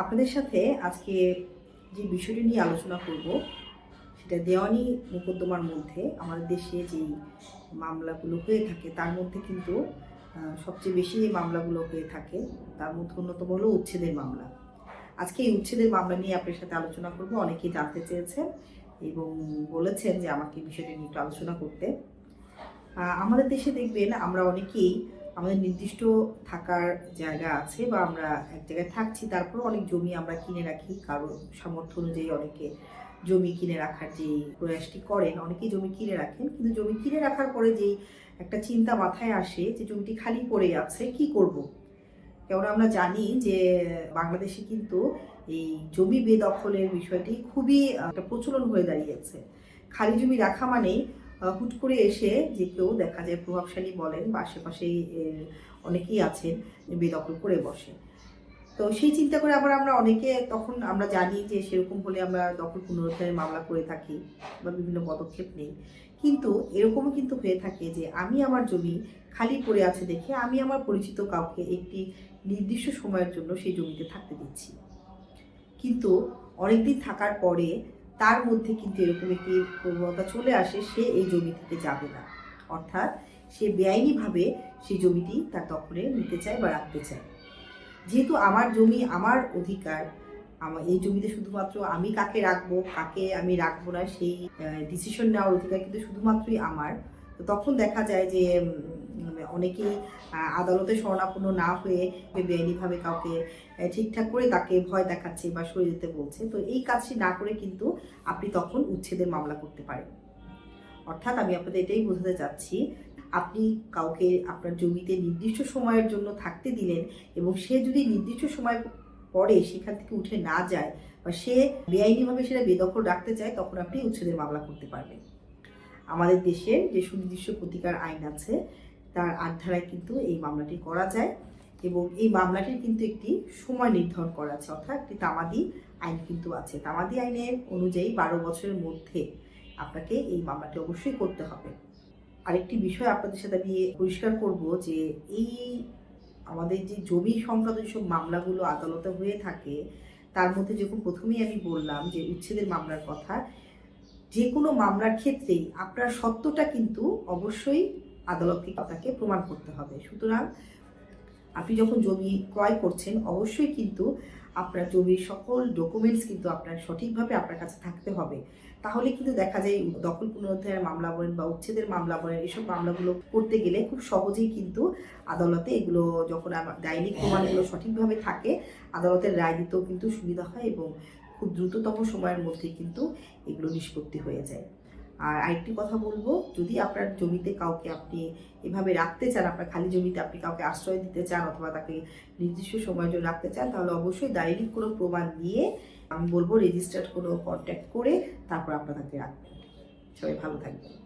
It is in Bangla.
আপনাদের সাথে আজকে যে বিষয়টি নিয়ে আলোচনা করব, সেটা দেওয়ানি মোকদ্দমার মধ্যে আমাদের দেশে যেই মামলাগুলো হয়ে থাকে, তার মধ্যে কিন্তু সবচেয়ে বেশি যে মামলাগুলো হয়ে থাকে, তার মধ্যে অন্যতম হলো উচ্ছেদের মামলা। আজকে এই উচ্ছেদের মামলা নিয়ে আপনার সাথে আলোচনা করব, অনেকেই জানতে চেয়েছেন এবং বলেছেন যে আমাকে বিষয়টি নিয়ে একটু আলোচনা করতে। আমাদের দেশে দেখবেন আমরা অনেকেই আমাদের নির্দিষ্ট থাকার জায়গা আছে বা আমরা এক জায়গায় থাকছি, তারপর অনেক জমি আমরা কিনে রাখি। কারও সামর্থ্য অনুযায়ী অনেকে জমি কিনে রাখার যে প্রয়াসটি করেন, অনেকেই জমি কিনে রাখেন। কিন্তু জমি কিনে রাখার পরে যেই একটা চিন্তা মাথায় আসে যে জমিটি খালি পড়ে আছে, কি করব। কেননা আমরা জানি যে বাংলাদেশে কিন্তু এই জমি বেদখলের বিষয়টি খুবই একটা প্রচলন হয়ে দাঁড়িয়েছে। খালি জমি রাখা মানেই হুট করে এসে যে কেউ দেখা যায় প্রভাবশালী বলেন বা আশেপাশেই অনেকেই আছেন, বেদখল করে বসে। তো সেই চিন্তা করে আবার আমরা অনেকে তখন আমরা জানি যে সেরকম হলে আমরা দখল পুনরুদ্ধারের মামলা করে থাকি বা বিভিন্ন পদক্ষেপ নেই। কিন্তু এরকমও কিন্তু হয়ে থাকে যে আমি আমার জমি খালি পড়ে আছে দেখে আমি আমার পরিচিত কাউকে একটি নির্দিষ্ট সময়ের জন্য সেই জমিতে থাকতে দিচ্ছি। কিন্তু অনেকদিন থাকার পরে তার মধ্যে কিন্তু এরকম একটি প্রবণতা চলে আসে, সে এই জমি থেকে যাবে না। অর্থাৎ সে বেআইনিভাবে সেই জমিটি তার দখলে নিতে চায় বা রাখতে চায়। যেহেতু আমার জমি আমার অধিকার আমার এই জমিতে শুধুমাত্র আমি কাকে রাখব, কাকে আমি রাখব না, সেই ডিসিশন নেওয়ার অধিকার কিন্তু শুধুমাত্রই আমার। তো তখন দেখা যায় যে অনেকেই আদালতে শরণাপন্ন না হয়ে বেআইনিভাবে কাউকে ঠিকঠাক করে তাকে ভয় দেখাচ্ছে বা সরে যেতে বলছে। তো এই কাজটি না করে কিন্তু আপনি তখন উচ্ছেদের মামলা করতে পারেন। অর্থাৎ আমি আপনাদের এটাই বোঝাতে চাচ্ছি, আপনি কাউকে আপনার জমিতে নির্দিষ্ট সময়ের জন্য থাকতে দিলেন এবং সে যদি নির্দিষ্ট সময় পরে সেখান থেকে উঠে না যায় বা সে বেআইনিভাবে সেটা বেদখল রাখতে চায়, তখন আপনি উচ্ছেদের মামলা করতে পারবেন। আমাদের দেশের যে সুনির্দিষ্ট প্রতিকার আইন আছে তার আট ধারায় কিন্তু এই মামলাটি করা যায় এবং এই মামলাটির কিন্তু একটি সময় নির্ধারণ করা আছে, অর্থাৎ একটি তামাদি আইন কিন্তু আছে। তামাদি আইনের অনুযায়ী বারো বছরের মধ্যে আপনাকে এই মামলাটি অবশ্যই করতে হবে। আরেকটি বিষয় আপনাদের সাথে আমি পরিষ্কার করব যে এই আমাদের যে জমি সংক্রান্ত যেসব মামলাগুলো আদালতে হয়ে থাকে, তার মধ্যে যখন প্রথমেই আমি বললাম যে উচ্ছেদের মামলার কথা, যে কোনো মামলার ক্ষেত্রেই আপনার সত্যটা কিন্তু অবশ্যই আদালতকে আপনাকে প্রমাণ করতে হবে। সুতরাং আপনি যখন জমি ক্রয় করছেন, অবশ্যই কিন্তু আপনার জমির সকল ডকুমেন্টস কিন্তু আপনার সঠিকভাবে আপনার কাছে থাকতে হবে। তাহলে কিন্তু দেখা যায় দখল পুনরুদ্ধারের মামলা বলেন বা উচ্ছেদের মামলা বলেন, এসব মামলাগুলো করতে গেলে খুব সহজেই কিন্তু আদালতে এগুলো যখন ডাইনিক প্রমাণগুলো সঠিকভাবে থাকে, আদালতের রায় দিতেও কিন্তু সুবিধা হয় এবং খুব দ্রুততম সময়ের মধ্যে কিন্তু এগুলো নিষ্পত্তি হয়ে যায়। আর আরেকটি কথা বলব, যদি আপনার জমিতে কাউকে আপনি এভাবে রাখতে চান, আপনার খালি জমিতে আপনি কাউকে আশ্রয় দিতে চান অথবা তাকে নির্দিষ্ট সময়ের জন্য রাখতে চান, তাহলে অবশ্যই দায়িক কোনো প্রমাণ দিয়ে আমি বলব রেজিস্টার্ড কোনো কন্ট্যাক্ট করে তারপর আপনার তাকে রাখবেন। সবাই ভালো থাকবেন।